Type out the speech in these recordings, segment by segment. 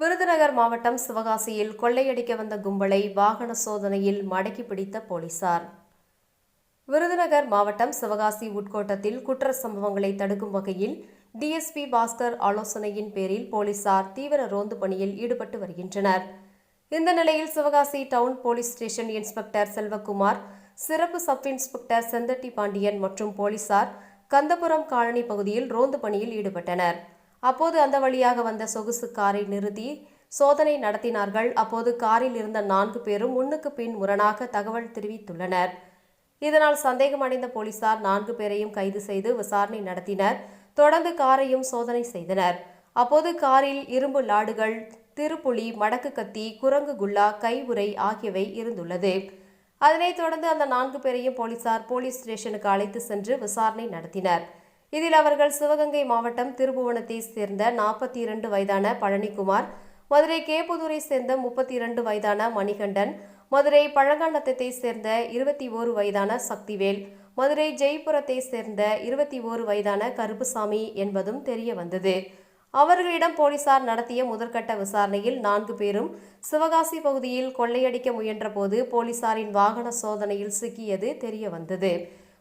விருதுநகர் மாவட்டம் சிவகாசியில் கொள்ளையடிக்க வந்த கும்பலை வாகன சோதனையில் மடக்கி பிடித்த போலீசார். விருதுநகர் மாவட்டம் சிவகாசி உட்கோட்டத்தில் குற்ற சம்பவங்களை தடுக்கும் வகையில் டிஎஸ்பி பாஸ்கர் ஆலோசனையின் பேரில் போலீசார் தீவிர ரோந்து பணியில் ஈடுபட்டு வருகின்றனர். இந்த நிலையில் Sivakasi town police station inspector Selvakumar சிறப்பு சப் இன்ஸ்பெக்டர் செந்தட்டி பாண்டியன் மற்றும் போலீசார் கந்தபுரம் காலனி பகுதியில் ரோந்து பணியில் ஈடுபட்டனர். அப்போது அந்த வழியாக வந்த சொகுசு காரை நிறுத்தி சோதனை நடத்தினார்கள். அப்போது காரில் இருந்த நான்கு பேரும் முன்னுக்கு பின் முரணாக தகவல் தெரிவித்துள்ளனர். இதனால் சந்தேகமடைந்த போலீசார் நான்கு பேரையும் கைது செய்து விசாரணை நடத்தினர். தொடர்ந்து காரையும் சோதனை செய்தனர். அப்போது காரில் இரும்பு லாடுகள் திருப்புலி மடக்கு கத்தி குரங்கு குல்லா உரை ஆகியவை இருந்துள்ளது. அதனைத் தொடர்ந்து அந்த நான்கு பேரையும் போலீசார் போலீஸ் ஸ்டேஷனுக்கு அழைத்து சென்று விசாரணை நடத்தினர். இதில் அவர்கள் சிவகங்கை மாவட்டம் திருபுவனத்தை சேர்ந்த நாற்பத்தி இரண்டு வயதான பழனிக்குமார் மதுரை கேப்புதூரை சேர்ந்த முப்பத்தி இரண்டு வயதான மணிகண்டன் மதுரை பழங்காண்டத்தை சேர்ந்த இருபத்தி ஓரு வயதான சக்திவேல் மதுரை ஜெய்புரத்தை சேர்ந்த இருபத்தி ஓரு வயதான கருப்புசாமி என்பதும் தெரிய வந்தது. அவர்களிடம் போலீசார் நடத்திய முதற்கட்ட விசாரணையில் நான்கு பேரும் சிவகாசி பகுதியில் கொள்ளையடிக்க முயன்றபோது போலீசாரின் வாகன சோதனையில் சிக்கியது தெரிய வந்தது.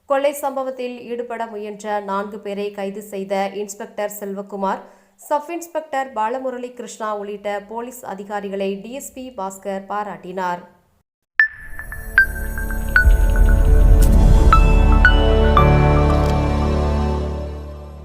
கொள்ளை சம்பவத்தில் ஈடுபட முயன்ற நான்கு பேரை கைது செய்த inspector Selvakumar sub inspector Balamurali Krishna உள்ளிட்ட போலீஸ் அதிகாரிகளை டிஎஸ்பி பாஸ்கர் பாராட்டினார்.